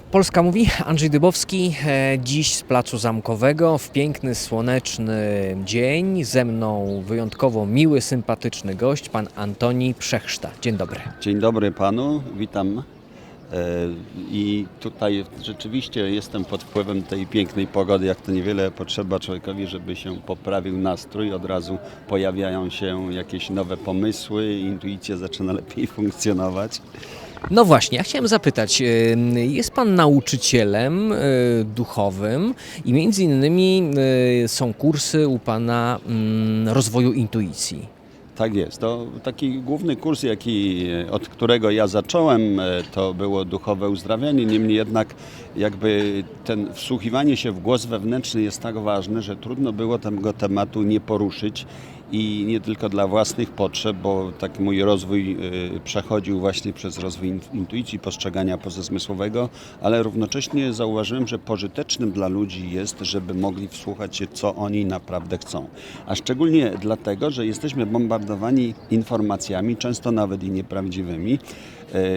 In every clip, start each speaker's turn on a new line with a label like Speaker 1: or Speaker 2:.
Speaker 1: Polska mówi, Andrzej Dybowski, e, dziś z Placu Zamkowego w piękny, słoneczny dzień. Ze mną wyjątkowo miły, sympatyczny gość, pan Antoni Przechrzta. Dzień dobry.
Speaker 2: Dzień dobry panu, witam. E, I tutaj rzeczywiście jestem pod wpływem tej pięknej pogody, jak to niewiele potrzeba człowiekowi, żeby się poprawił nastrój. Od razu pojawiają się jakieś nowe pomysły, intuicja zaczyna lepiej funkcjonować.
Speaker 1: No właśnie, ja chciałem zapytać, e, jest pan nauczycielem e, duchowym i między innymi e, są kursy u pana mm, rozwoju intuicji.
Speaker 2: Tak jest. To taki główny kurs, jaki, od którego ja zacząłem, e, to było duchowe uzdrawianie. Niemniej jednak jakby ten wsłuchiwanie się w głos wewnętrzny jest tak ważne, że trudno było tego tematu nie poruszyć i nie tylko dla własnych potrzeb, bo tak mój rozwój y, przechodził właśnie przez rozwój in- intuicji, postrzegania pozazmysłowego, ale równocześnie zauważyłem, że pożytecznym dla ludzi jest, żeby mogli wsłuchać się, co oni naprawdę chcą. A szczególnie dlatego, że jesteśmy bombardowani informacjami, często nawet i nieprawdziwymi,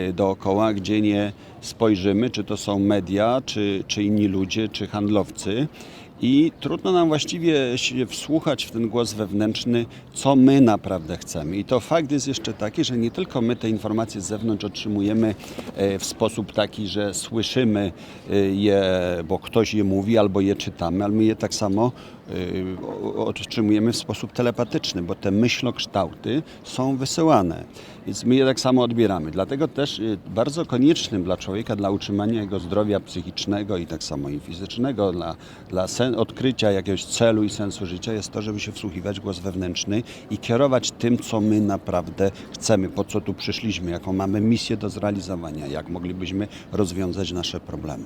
Speaker 2: y, dookoła, gdzie nie spojrzymy, czy to są media, czy, czy inni ludzie, czy handlowcy. I trudno nam właściwie się wsłuchać w ten głos wewnętrzny, co my naprawdę chcemy. I to fakt jest jeszcze taki, że nie tylko my te informacje z zewnątrz otrzymujemy e, w sposób taki, że słyszymy e, je, bo ktoś je mówi albo je czytamy, ale my je tak samo otrzymujemy w sposób telepatyczny, bo te myślokształty są wysyłane. Więc my je tak samo odbieramy. Dlatego też y, bardzo koniecznym dla człowieka, dla utrzymania jego zdrowia psychicznego i tak samo i fizycznego, dla, dla sen, odkrycia jakiegoś celu i sensu życia jest to, żeby się wsłuchiwać w głos wewnętrzny i kierować tym, co my naprawdę chcemy, po co tu przyszliśmy, jaką mamy misję do zrealizowania, jak moglibyśmy rozwiązać nasze problemy.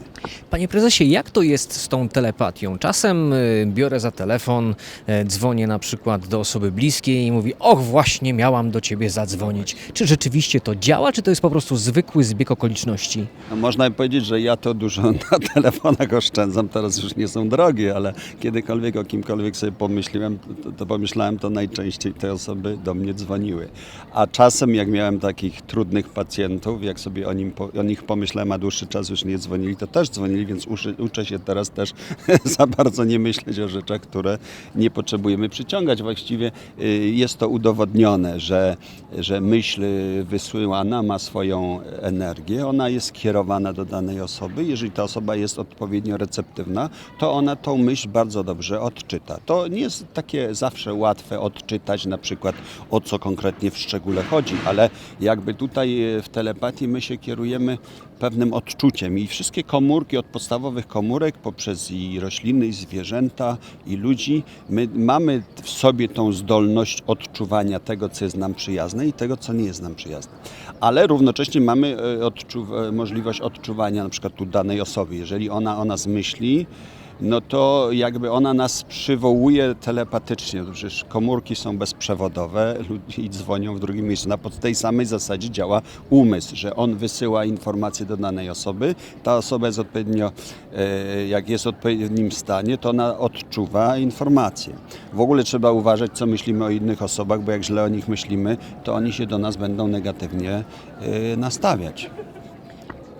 Speaker 1: Panie prezesie, jak to jest z tą telepatią? Czasem y, biorę za telefon, e, dzwonię na przykład do osoby bliskiej i mówi: Och, właśnie miałam do ciebie zadzwonić. Czy rzeczywiście to działa, czy to jest po prostu zwykły zbieg okoliczności?
Speaker 2: No, można powiedzieć, że ja to dużo na telefonach oszczędzam, teraz już nie są drogie, ale kiedykolwiek o kimkolwiek sobie pomyśliłem, to, to pomyślałem, to najczęściej te osoby do mnie dzwoniły. A czasem jak miałem takich trudnych pacjentów, jak sobie o, nim, o nich pomyślałem, a dłuższy czas już nie dzwonili, to też dzwonili, więc uczę się teraz też za bardzo nie myśleć o rzeczach, które nie potrzebujemy przyciągać. Właściwie y, jest to udowodnione, że, że myśl wysyłana ma swoją energię, ona jest kierowana do danej osoby. Jeżeli ta osoba jest odpowiednio receptywna, to ona tą myśl bardzo dobrze odczyta. To nie jest takie zawsze łatwe odczytać na przykład o co konkretnie w szczególe chodzi, ale jakby tutaj y, w telepatii my się kierujemy pewnym odczuciem i wszystkie komórki od podstawowych komórek poprzez i rośliny, i zwierzęta, i ludzi, my mamy w sobie tą zdolność odczuwania tego, co jest nam przyjazne i tego, co nie jest nam przyjazne. Ale równocześnie mamy e, odczu- e, możliwość odczuwania na przykład tu danej osoby. Jeżeli ona o nas myśli, no to jakby ona nas przywołuje telepatycznie. Przecież komórki są bezprzewodowe i dzwonią w drugim miejscu. Na pod tej samej zasadzie działa umysł, że on wysyła informacje do danej osoby. Ta osoba jest odpowiednio, e, jak jest w odpowiednim stanie, to ona odczuwa informacje. W ogóle trzeba uważać, co myślimy o innych osobach, bo jak źle o nich myślimy, to oni się do nas będą negatywnie e, nastawiać.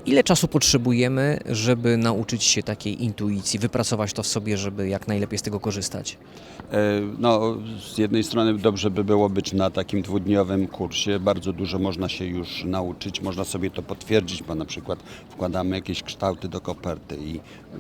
Speaker 1: Ile czasu potrzebujemy, żeby nauczyć się takiej intuicji, wypracować to w sobie, żeby jak najlepiej z tego korzystać?
Speaker 2: E, No, z jednej strony dobrze by było być na takim dwudniowym kursie. Bardzo dużo można się już nauczyć, można sobie to potwierdzić, bo na przykład wkładamy jakieś kształty do koperty i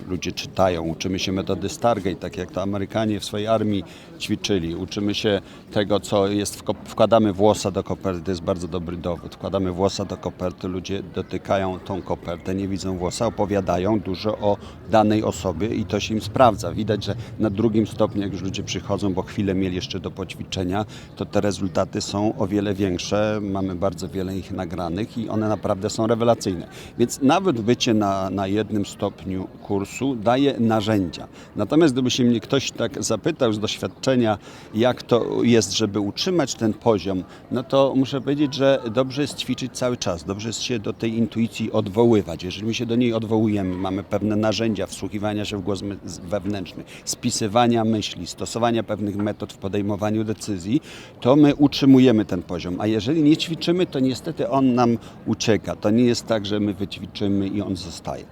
Speaker 2: ludzie czytają. Uczymy się metody Stargate, tak jak to Amerykanie w swojej armii ćwiczyli. Uczymy się tego, co jest, wkładamy włosa do koperty, to jest bardzo dobry dowód. Wkładamy włosa do koperty, ludzie dotykają tą kopertę, nie widzą włosa, opowiadają dużo o danej osobie i to się im sprawdza. Widać, że na drugim stopniu, jak już ludzie przychodzą, bo chwilę mieli jeszcze do poćwiczenia, to te rezultaty są o wiele większe. Mamy bardzo wiele ich nagranych i one naprawdę są rewelacyjne. Więc nawet bycie na, na jednym stopniu kursu daje narzędzia. Natomiast gdyby się mnie ktoś tak zapytał z doświadczenia, jak to jest, żeby utrzymać ten poziom, no to muszę powiedzieć, że dobrze jest ćwiczyć cały czas, dobrze jest się do tej intuicji odwoływać. Jeżeli my się do niej odwołujemy, mamy pewne narzędzia wsłuchiwania się w głos wewnętrzny, spisywania myśli, stosowania pewnych metod w podejmowaniu decyzji, to my utrzymujemy ten poziom. A jeżeli nie ćwiczymy, to niestety on nam ucieka. To nie jest tak, że my wyćwiczymy i on zostaje.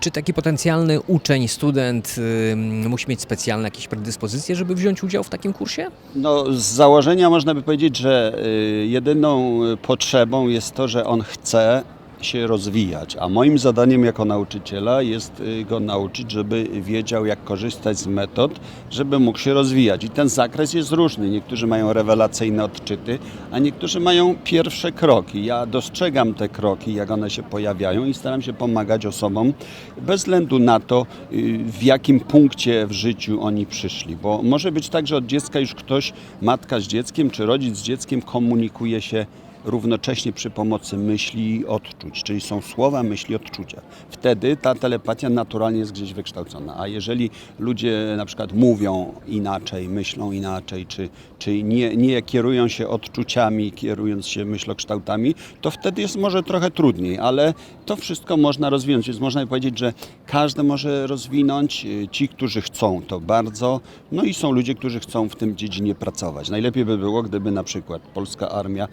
Speaker 1: Czy taki potencjalny uczeń, student y, musi mieć specjalne jakieś predyspozycje, żeby wziąć udział w takim kursie?
Speaker 2: No, z założenia można by powiedzieć, że y, jedyną y, potrzebą jest to, że on chce się rozwijać, a moim zadaniem jako nauczyciela jest y, go nauczyć, żeby wiedział, jak korzystać z metod, żeby mógł się rozwijać. I ten zakres jest różny. Niektórzy mają rewelacyjne odczyty, a niektórzy mają pierwsze kroki. Ja dostrzegam te kroki, jak one się pojawiają i staram się pomagać osobom bez względu na to, y, w jakim punkcie w życiu oni przyszli. Bo może być tak, że od dziecka już ktoś, matka z dzieckiem czy rodzic z dzieckiem komunikuje się równocześnie przy pomocy myśli i odczuć, czyli są słowa, myśli, odczucia. Wtedy ta telepatia naturalnie jest gdzieś wykształcona. A jeżeli ludzie na przykład mówią inaczej, myślą inaczej, czy, czy nie, nie kierują się odczuciami, kierując się myślokształtami, to wtedy jest może trochę trudniej, ale to wszystko można rozwinąć. Więc można powiedzieć, że każdy może rozwinąć. y, Ci, którzy chcą to bardzo, no i są ludzie, którzy chcą w tym dziedzinie pracować. Najlepiej by było, gdyby na przykład polska armia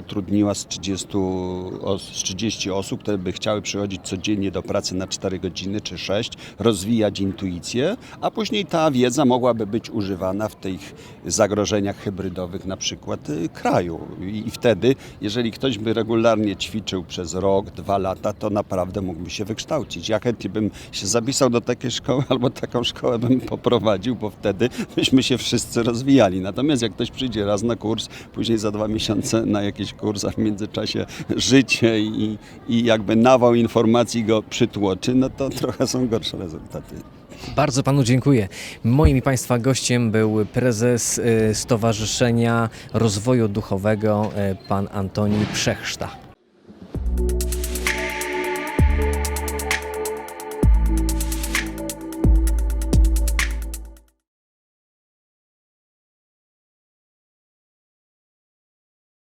Speaker 2: zatrudniła z 30, os- z 30 osób, które by chciały przychodzić codziennie do pracy na 4 godziny czy 6, rozwijać intuicję, a później ta wiedza mogłaby być używana w tych zagrożeniach hybrydowych na przykład y, kraju. I wtedy, jeżeli ktoś by regularnie ćwiczył przez rok, dwa lata, to naprawdę mógłby się wykształcić. Ja chętnie bym się zapisał do takiej szkoły albo taką szkołę bym poprowadził, bo wtedy byśmy się wszyscy rozwijali. Natomiast jak ktoś przyjdzie raz na kurs, później za dwa miesiące na jakiś kurs, a w międzyczasie życie i, i jakby nawał informacji go przytłoczy, no to trochę są gorsze rezultaty.
Speaker 1: Bardzo panu dziękuję. Moim i państwa gościem był prezes y, Stowarzyszenia Rozwoju Duchowego, y, pan Antoni Przechszta.